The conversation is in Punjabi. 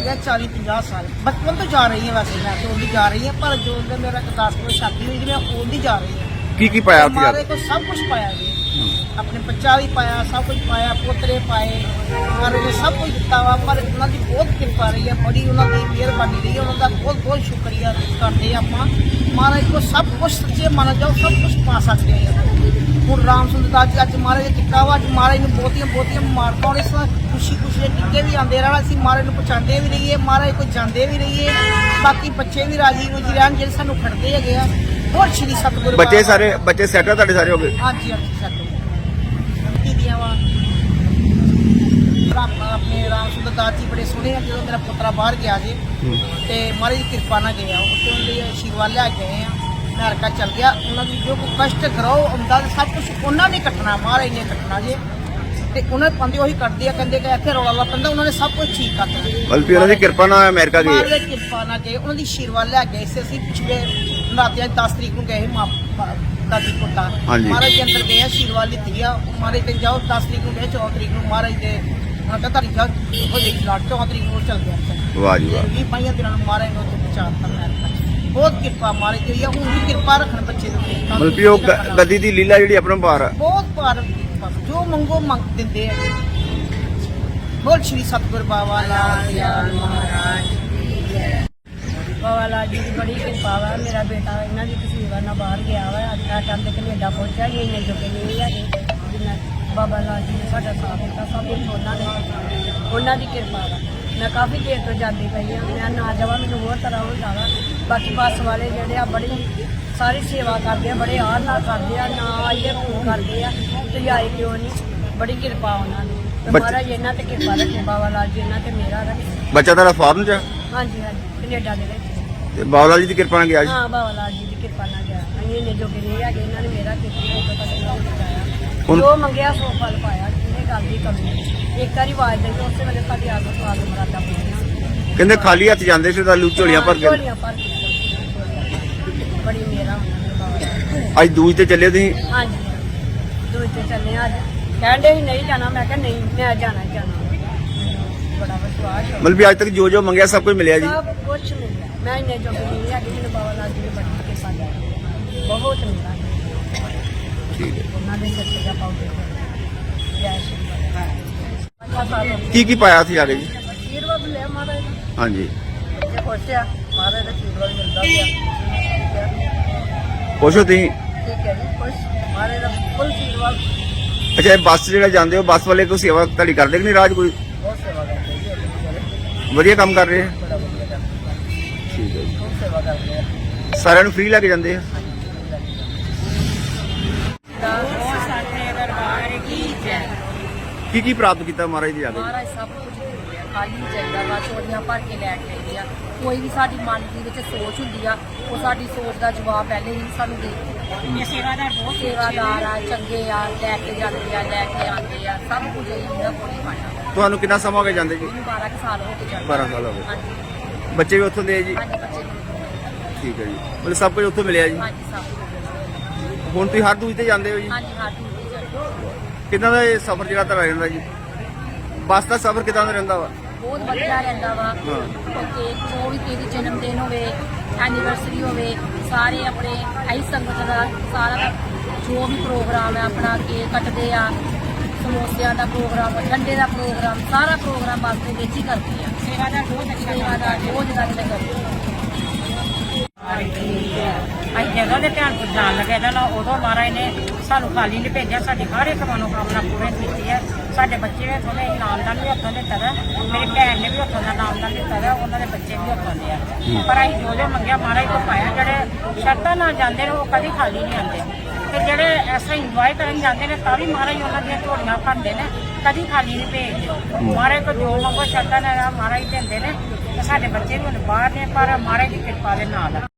ਗਿਆ 40 50 ਸਾਲ। ਬਚਪਨ ਤੋਂ ਜਾ ਰਹੀ ਹਾਂ ਵੈਸੇ ਮੈਂ ਤੋਂ ਵੀ ਜਾ ਰਹੀ ਹਾਂ ਪਰ ਜੋ ਉਹਨੇ ਮੇਰਾ ਗੁਰਦਾਸਪੁਰ ਸ਼ਾਦੀ ਹੋਈ ਜੀ ਮੈਂ ਉਹਦੀ ਜਾ ਰਹੀ ਹਾਂ। ਕੀ ਕੀ ਪਾਇਆ ਉੱਥੇ ਜਾ ਮਾਰੇ ਕੇ? ਕੋ ਸਭ ਕੁਝ ਪਾਇਆ ਜੀ। ਆਪਣੇ ਬੱਚਾ ਵੀ ਪਾਇਆ ਸਭ ਕੁਝ ਪਾਇਆ ਪੋਤਰੇ ਪਾਏ ਮਾਰੇ ਨੇ ਸਭ ਕੁਝ ਦਿੱਤਾ ਵਾ ਪਰ ਉਹਨਾਂ ਦੀ ਬਹੁਤ ਕਿਰਪਾ ਰਹੀ ਹੈ ਬੜੀ ਉਹਨਾਂ ਦੀ ਮਿਹਰਬਾਨੀ ਰਹੀ ਹੈ ਉਹਨਾਂ ਦਾ ਬਹੁਤ ਬਹੁਤ ਸ਼ੁਕਰੀਆ ਕਰਦੇ ਹਾਂ ਆਪਾਂ। ਮਹਾਰਾਜ ਕੋ ਸਭ ਕੁਝ ਸੱਚੇ ਮਨ ਜਾਓ ਹਾਂ ਹੁਣ ਰਾਮ ਸੁੰਦਰ ਜੀ ਅੱਜ ਮਹਾਰਾਜ ਦੇ ਟਿੱਕਾ ਵਾ ਅੱਜ ਮਹਾਰਾਜ ਨੂੰ ਬਹੁਤੀਆਂ ਬਹੁਤੀਆਂ ਔਰ ਇਸ ਖੁਸ਼ੀ ਖੁਸ਼ੀ ਦੇ ਟਿੱਕੇ ਵੀ ਆਉਂਦੇ ਰਹਿਣਾ ਅਸੀਂ ਮਹਾਰਾਜ ਨੂੰ ਪਹੁੰਚਾਉਂਦੇ ਵੀ ਰਹੀਏ ਮਹਾਰਾਜ ਕੋ ਜਾਂਦੇ ਵੀ ਰਹੀਏ। ਬਾਕੀ ਬੱਚੇ ਵੀ ਰਾਜੀ ਖੁਸ਼ੀ ਰਹਿਣ ਜਿਹੜੇ ਸਾਨੂੰ ਖੜਦੇ ਹੈਗੇ ਆ। ਬਹੁਤ ਸ਼੍ਰੀ ਸਤਿਗੁਰੂ ਬੱਚੇ ਸਾਰੇ ਬੱਚੇ ਸੈਟ ਆ ਤੁਹਾਡੇ ਸਾਰੇ ਹੋ ਗਏ? ਹਾਂਜੀ ਹਾਂਜੀ ਸਾਡੇ ਦੀਦੀਆਂ ਵਾ। ਰਾਮ ਆਪਣੇ ਰਾਮ ਸੁੰਦਰ ਦਾਸ ਜੀ ਬੜੇ ਸੋਹਣੇ ਆ ਜਦੋਂ ਮੇਰਾ ਪੁੱਤਰਾ ਬਾਹਰ ਗਿਆ ਜੀ ਤੇ ਮਹਾਰਾਜ ਦੀ ਕਿਰਪਾ ਨਾਲ ਗਿਆ ਉੱਥੇ ਲਈ ਆਸ਼ੀਰਵਾਦ ਲੈ ਕੇ ਆਏ ਆ। ਅਮਰੀਕਾ ਚੱਲ ਗਿਆ। ਉਹਨਾਂ ਦੀ ਜੋ ਕਸ਼ਟ ਕਰੋ ਹੁੰਦਾ ਸਭ ਕੁਝ ਉਹਨਾਂ ਨੇ ਕੱਟਣਾ ਮਹਾਰਾਜ ਨੇ ਕੱਟਣਾ ਜੀ। ਤੇ ਉਹਨਾਂ ਪਾਉਂਦੇ ਉਹੀ ਕੱਟਦੇ ਆ ਕਹਿੰਦੇ ਕਿ ਇੱਥੇ ਰੌਲਾ ਲਾ ਪੈਂਦਾ ਉਹਨਾਂ ਨੇ ਸਭ ਕੁਝ ਠੀਕ ਕਰ ਦਿੱਤਾ। ਬਲਕਿ ਉਹਨਾਂ ਦੀ ਕਿਰਪਾ ਨਾਲ ਅਮਰੀਕਾ ਗਏ ਮਹਾਰਾਜ ਦੀ ਕਿਰਪਾ ਨਾਲ ਗਏ ਉਹਨਾਂ ਦੀ ਆਸ਼ੀਰਵਾਦ ਲੈ ਗਏ ਸੀ। ਅਸੀਂ ਪਿਛਲੇ ਨਾਤਿਆਂ 10 ਤਰੀਕ ਨੂੰ ਗਏ ਮਾਂ ਦਾਦੀ ਹਾਂਜੀ। ਮਹਾਰਾਜ ਦੇ ਅੰਦਰ ਗਏ ਆਸ਼ੀਰਵਾਦ ਲਿੱਤੀ ਆ। ਮਹਾਰਾਜ ਤੇ ਜਾਓ 10 ਤਰੀਕ ਨੂੰ ਗਏ 14 ਤਰੀਕ ਨੂੰ ਮਹਾਰਾਜ ਦੇ ਉਹਨਾਂ ਦਾ ਤਾਰੀਖ ਜਾ ਹੋ ਜੇ ਲਾਟ 14 ਤਰੀਕ ਨੂੰ ਚੱਲ ਗਿਆ ਉੱਥੇ। ਵਾਹ ਜੀ ਵਾਹ। ਵੀਹ ਪਾਈਆਂ ਦਿਨਾਂ ਨੂੰ ਮਹਾਰਾਜ ਨੂੰ ਉੱਥੇ ਪਹੁੰਚਾਤਾ ਮੈਂ ਬਹੁਤ ਕਿਰਪਾ ਮਹਾਰਾਜ ਦੀ ਹੋਈ ਆ ਹੁਣ ਵੀ ਕਿਰਪਾ ਰੱਖਣ ਬੱਚੇ ਦੇ ਉੱਤੇ। ਬਲਕਿ ਉਹ ਗ- ਗੱਦੀ ਦੀ ਲੀਲਾ ਜਿਹੜੀ ਆਪਣਾ ਪਾਰ ਆ। ਬਹੁਤ ਪਾਰ ਜੋ ਮੰਗੋ ਮੰਗ ਦਿੰਦੇ ਆ। ਬੋਲ ਸ਼੍ਰੀ ਸਤਿਗੁਰ ਬਾਬਾ ਲਾਲ ਦਿਆਲ ਮਹਾਰਾਜ ਬਾਬਾ ਲਾਲ ਜੀ ਦੀ ਬੜੀ ਕਿਰਪਾ ਵਾ ਮੇਰਾ ਬੇਟਾ ਇਹਨਾਂ ਦੀ ਤਸਵੀਰਾਂ ਨਾਲ ਬਾਹਰ ਗਿਆ ਵਾ ਅੱਜ ਦਾ ਟਾਈਮ ਤੇ ਕੈਨੇਡਾ ਪਹੁੰਚਿਆ ਜੀ ਇੰਨੇ ਜੋਗੇ ਨਹੀਂ ਹੈਗੇ। ਜਿੰਨਾ ਬਾਬਾ ਲਾਲ ਜੀ ਨੇ ਸਾਡਾ ਸਾਥ ਦਿੱਤਾ ਸਭ ਕੁਝ ਉਹਨਾਂ ਨੇ ਉਹਨਾਂ ਦੀ ਕਿਰਪਾ ਵਾ ਮੈਂ ਕਾਫੀ ਦੇਰ ਤੋਂ ਜਾਂਦੀ ਪਈ ਆ ਮੈਂ ਨਾ ਜਾਵਾਂ ਮੈਨੂੰ ਹੋਰ ਤਰ੍ਹਾਂ ਹੁੰਦਾ ਵਾ ਬਾਕੀ ਬੱਸ ਵਾਲੇ ਜਿਹੜੇ ਆ ਬੜੀ ਸਾਰੀ ਸੇਵਾ ਕਰਦੇ ਆ ਬੜੇ ਆਹ ਨਾਲ ਕਰਦੇ ਆ ਨਾ ਆਈਏ ਫੋਨ ਕਰਦੇ ਆ ਤੇ ਆਏ ਕਿਉਂ ਨਹੀਂ? ਬੜੀ ਕਿਰਪਾ ਉਹਨਾਂ ਦੀ। ਤੇ ਬੱਚੇ- ਮਹਾਰਾਜ ਇਹਨਾਂ ਤੇ ਕਿਰਪਾ ਰੱਖੇ ਬਾਬਾ ਲਾਲ ਜੀ ਇਹਨਾਂ ਤੇ ਮੇਰਾ ਰੱਖੇ। ਬੱਚਾ ਤੁਹਾਡਾ ਫਾਰਨ ਚ ਆ? ਹਾਂਜੀ ਹਾਂਜੀ ਕੈਨੇਡਾ ਦੇ ਵਿੱਚ। ਤੇ ਬਾਬਾ ਲਾਲ ਜੀ ਦੀ ਕਿਰਪਾ ਨਾਲ ਗਿਆ ਜੀ ਹਾਂ ਬਾਬਾ ਲਾਲ ਜੀ ਦੀ ਕਿਰਪਾ ਨਾਲ ਗਿਆ। ਅਸੀਂ ਨੇ ਜੋਗੇ ਨਹੀਂ ਹੈਗੇ ਇਹਨਾਂ ਨੇ ਮੇਰਾ ਕੀਤਾ ਇੱਕ ਤਾਂ ਹੁਣ- ਜੋ ਮੰਗਿਆ ਸੋ ਫਲ ਪਾਇਆ ਜਿਹਨੇ ਗੱਲ ਦੀ ਕਮੀ ਨਹੀਂ। ਇੱਕ ਵਾਰੀ ਆਵਾਜ਼ ਦੇਈ ਉਸੇ ਵੇਲੇ ਸਾਡੀ ਆਗ ਸਵਾਲ ਮਰਾਦਾ ਪਈਆਂ ਕਹਿੰਦੇ ਖਾਲੀ ਹੱਥ ਜਾਂਦੇ ਸੀ ਤਾਂ ਲੂ ਝੋਲੀਆਂ ਭਰ ਕੇ। ਝੋਲੀਆਂ ਭਰ ਕੇ। ਬੜੀ ਮੇਰਾ ਜੀ। ਅੱਜ ਦੂਜ ਤੇ ਚੱਲੇ ਤੁਸੀਂ? ਹਾਂਜੀ। ਦੂਜੇ ਤੇ ਚੱਲੇ ਆ ਅੱਜ। ਕਹਿੰਦੇ ਸੀ ਨਹੀਂ ਜਾਣਾ। ਮੈਂ ਕਿਹਾ ਨਹੀਂ ਮੈਂ ਜਾਣਾ ਹੀ ਜਾਣਾ। ਬੜਾ ਵਿਸ਼ਵਾਸ ਹੋ। ਮਤਲਬ ਵੀ ਅੱਜ ਤੱਕ ਜੋ ਜੋ ਮੰਗਿਆ ਸਭ ਕੁਝ ਮਿਲਿਆ ਜੀ। ਸਭ ਕੁਝ ਮਿਲਿਆ। ਮੈਂ ਇੰਨੇ ਜੋਗੇ ਨਹੀਂ ਹੈਗੀ ਮੈਨੂੰ ਬਾਬਾ ਲਾਲ ਜੀ ਨੇ ਬੜੀ ਕਿਰਪਾ ਕੀਤੀ। ਬਹੁਤ ਮਿਲਿਆ। ਠੀਕ ਹੈ। ਉਹਨਾਂ ਦੇ ਸਿਰ ਤੇ ਪਾਉਂਦੇ ਜੈ ਸ਼੍ਰੀ ਰਾਮ ਸਾਲ ਕੀ ਕੀ ਪਾਇਆ ਸੀ ਆਗੇ ਜੀ ਆਸ਼ੀਰਵਾਦ ਲੈ ਮਹਾਰਾਜ ਦਾ। ਹਾਂਜੀ। ਖੁਸ਼ਿਆ ਮਹਾਰਾਜ ਦਾ ਆਸ਼ੀਰਵਾਦ ਮਿਲਦਾ ਗਿਆ ਠੀਕ ਹੈ ਤੁਸੀਂ? ਠੀਕ ਹੈ ਜੀ ਖੁਸ਼। ਮਹਾਰਾਜ ਦਾ ਫੁੱਲ ਆਸ਼ੀਰਵਾਦ। ਅੱਛਾ ਇਹ ਬੱਸ ਜਿਹੜਾ ਜਾਂਦੇ ਹੋ ਬੱਸ ਵਾਲੇ ਕੋਈ ਸੇਵਾ ਤੁਹਾਡੀ ਕਰਦੇ ਕਿ ਨਹੀਂ ਰਾਜ ਕੋਈ? ਬਹੁਤ ਸੇਵਾ ਕਰਦੇ ਵਧੀਆ ਕੰਮ ਕਰ ਰਹੇ ਆ। ਠੀਕ ਹੈ ਜੀ। ਬਹੁਤ ਸੇਵਾ ਕਰਦੇ ਆ। ਸਾਰਿਆਂ ਨੂੰ ਫ੍ਰੀ ਲੈ ਕੇ ਜਾਂਦੇ ਆ। ਕੀ ਕੀ ਪ੍ਰਾਪਤ ਕੀਤਾ ਮਹਾਰਾਜ ਦੀ ਆਗੇ ਮਹਾਰਾਜ ਸਭ ਕੁਝ ਦਿੰਦੇ ਆ ਖਾਲੀ ਚਾਹੀਦਾ ਵਾ ਚੋਰੀਆਂ ਭਰ ਕੇ ਲੈ ਕੇ ਆਉਂਦੇ ਆ। ਕੋਈ ਵੀ ਸਾਡੀ ਮਨ ਦੇ ਵਿੱਚ ਸੋਚ ਹੁੰਦੀ ਆ ਉਹ ਸਾਡੀ ਸੋਚ ਦਾ ਜਵਾਬ ਪਹਿਲੇ ਹੀ ਸਾਨੂੰ ਦੇ ਦਿੰਦੇ ਸੇਵਾਦਾਰ ਬਹੁਤ ਸੇਵਾਦਾਰ ਆ ਚੰਗੇ ਆ ਲੈ ਕੇ ਜਾਂਦੇ ਆ ਲੈ ਕੇ ਆਉਂਦੇ ਆ ਸਭ ਕੁਝ ਹੀ ਉਹਨਾਂ ਕੋਲ ਹੀ ਪਾਣਾ ਤੁਹਾਨੂੰ ਕਿੰਨਾ ਸਮਾਂ ਹੋ ਗਿਆ ਜਾਂਦੇ ਜੀ? ਮੈਨੂੰ 12 ਕੁ ਸਾਲ ਹੋ ਗਏ ਜਾਂਦੇ 12 ਸਾਲ ਹੋ ਗਏ। ਹਾਂਜੀ। ਬੱਚੇ ਵੀ ਉੱਥੋਂ ਦੇ ਆ ਜੀ? ਹਾਂਜੀ ਬੱਚੇ ਨੂੰ ਠੀਕ ਹੈ ਜੀ। ਮਤਲਬ ਸਭ ਕੁਝ ਉੱਥੋਂ ਮਿਲਿਆ ਜੀ? ਹਾਂਜੀ ਸਭ ਕੁਝ ਹੁਣ ਤੁਸੀਂ ਹਰ ਦੂਜ ਤੇ ਜਾਂਦੇ ਹੋ ਜੀ? ਹਾਂਜੀ ਹੈ ਕਿੰਨਾ ਦਾ ਇਹ ਸਫ਼ਰ ਜਿਹੜਾ ਤੁਹਾਡਾ ਰਹਿੰਦਾ ਜੀ? ਬੱਸ ਦਾ ਸਫ਼ਰ ਕਿਦਾਂ ਦਾ ਰਹਿੰਦਾ ਵਾ? ਬਹੁਤ ਵਧੀਆ ਰਹਿੰਦਾ ਵਾ। ਜੋ ਵੀ ਕਿਸੇ ਜਨਮ ਦਿਨ ਹੋਵੇ ਐਨੀਵਰਸਰੀ ਹੋਵੇ ਸਾਰੇ ਆਪਣੇ ਆਈ ਸੰਗਤ ਦਾ ਸਾਰਾ ਜੋ ਵੀ ਪ੍ਰੋਗਰਾਮ ਹੈ ਆਪਣਾ ਕੇਕ ਕੱਟਦੇ ਆ ਸਮੋਸਿਆਂ ਦਾ ਪ੍ਰੋਗਰਾਮ ਠੰਡੇ ਦਾ ਪ੍ਰੋਗਰਾਮ ਸਾਰਾ ਪ੍ਰੋਗਰਾਮ ਬੱਸ ਦੇ ਵਿੱਚ ਹੀ ਕਰਦੇ ਆ। ਸੇਵਾਦਾਰ ਬਹੁਤ ਅੱਛਾ ਸੇਵਾਦਾਰ ਬਹੁਤ ਜ਼ਿਆਦਾ ਕਰਦੇ ਆ। ਜਗ੍ਹਾ ਦੇ ਧਿਆਨ ਜਾਣ ਲੱਗੇ ਇਹਦਾ ਨਾਲ ਉਦੋਂ ਮਹਾਰਾਜ ਨੇ ਸਾਨੂੰ ਖਾਲੀ ਨਹੀਂ ਭੇਜਿਆ ਸਾਡੀ ਹਰ ਇੱਕ ਮਨੋਕਾਮਨਾ ਪੂਰੀ ਕੀਤੀ ਹੈ। ਸਾਡੇ ਬੱਚੇ ਵੀ ਉੱਥੋਂ ਦੇ ਨਾਮਦਾਨ ਵੀ ਉੱਥੋਂ ਦੇ ਤਰਾ ਮੇਰੀ ਭੈਣ ਨੇ ਵੀ ਉੱਥੋਂ ਦਾ ਨਾਮਦਾਨ ਦਿੱਤਾ ਹੈ ਉਹਨਾਂ ਦੇ ਬੱਚੇ ਵੀ ਉੱਥੋਂ ਦੇ ਆ। ਪਰ ਅਸੀਂ ਜੋ ਜੋ ਮੰਗਿਆ ਮਹਾਰਾਜ ਤੋਂ ਪਾਇਆ। ਜਿਹੜੇ ਸ਼ਰਤਾਂ ਨਾਲ ਜਾਂਦੇ ਨੇ ਉਹ ਕਦੀ ਖਾਲੀ ਨਹੀਂ ਆਉਂਦੇ। ਤੇ ਜਿਹੜੇ ਐਸਾ ਇੰਜੋਏ ਕਰਨ ਜਾਂਦੇ ਨੇ ਤਾਂ ਵੀ ਮਹਾਰਾਜ ਉਹਨਾਂ ਦੀਆਂ ਝੋਲੀਆਂ ਭਰਦੇ ਨੇ। ਕਦੀ ਖਾਲੀ ਨਹੀਂ ਭੇਜਦੇ। ਮਹਾਰਾਜ ਕੋ ਜੋ ਮੰਗੋ ਸ਼ਰਤਾਂ ਨਾਲ ਮਹਾਰਾਜ ਦਿੰਦੇ ਨੇ। ਤੇ ਸਾਡੇ ਬੱਚੇ ਵੀ ਹੁਣ ਬਾਹਰ ਨੇ ਪਰ ਮਹਾਰਾਜ ਦੀ ਕਿਰਪਾ ਦੇ ਨਾਲ